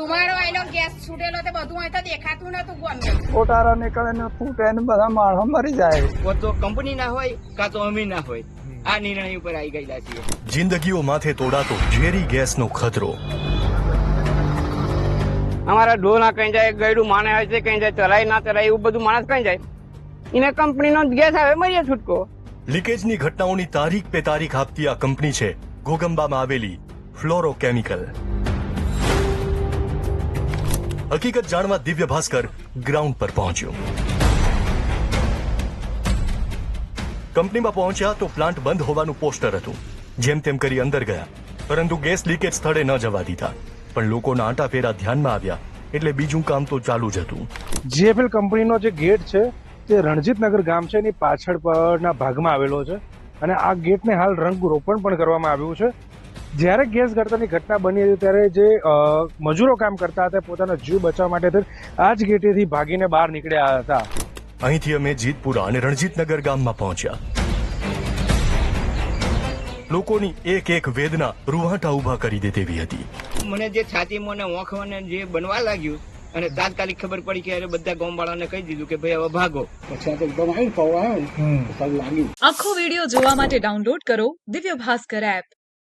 ધુમાડો આયલો ગેસ છૂટેલો તે બધું અહીં તો દેખાતું નતું ગોમ ખોટારા નીકળે ને ફૂટે ને બધા માણસો મરી જાય. કો તો કંપની ના હોય કાં તો અમી ના હોય. આ નિર્ણય ઉપર આવી ગયેલા છીએ. જિંદગીઓ માથે તોડાતો ઝેરી ગેસનો ખતરો. અમારા ડો ના કઈ જાય ગયડું માને આવે છે કઈ જાય ચલાય ના ચલાય એવું બધું માણસ કઈ જાય. એને કંપનીનો ગેસ આવે મરીએ છૂટકો. લીકેજની ઘટનાઓની તારીખ પે તારીખ આપતી આ કંપની છે ગોગંબામાં આવેલી ફ્લોરો કેમિકલ હકીકત જાણવા દિવ્ય ભાસ્કર ગ્રાઉન્ડ પર પહોંચ્યો. કંપનીમાં પહોંચ્યા તો પ્લાન્ટ બંધ હોવાનું પોસ્ટર હતું. જેમ તેમ કરી અંદર ગયા. પરંતુ ગેસ લીકેજ સ્થળે ન જવા દીધા. પણ લોકોના આંટાફેરા ધ્યાનમાં આવ્યા. એટલે બીજું કામ તો ચાલુ જ હતું. જીએફએલ કંપનીનો જે ગેટ છે, તે રણજીતનગર ગામ છે, એની પાછળ પરના ભાગમાં આવેલો છે. અને આ ગેટને હાલ રંગ રોપણ પણ કરવામાં આવ્યું છે. જ્યારે ગેસ ગળતરની ઘટના બની હતી ત્યારે જે મજૂરો કામ કરતા હતા પોતાનો જીવ બચાવવા માટે આ જ ગેટેથી ભાગીને બહાર નીકળ્યા હતા. અહીંથી અમે જીતપુરા અને રણજીતનગર ગામમાં પહોંચ્યા. લોકોની એક એક વેદના રૂવાટા ઊભા કરી દે તેવી હતી. મને જે છાતીમાં ને ઓંખમાં ને જે બનવા લાગ્યું અને તાત્કાલિક ખબર પડી કે બધા બધા ગામવાળાને કહી દીધું કે ભાઈ હવે ભાગો. આખો વીડિયો જોવા માટે ડાઉનલોડ કરો દિવ્ય ભાસ્કર એપ.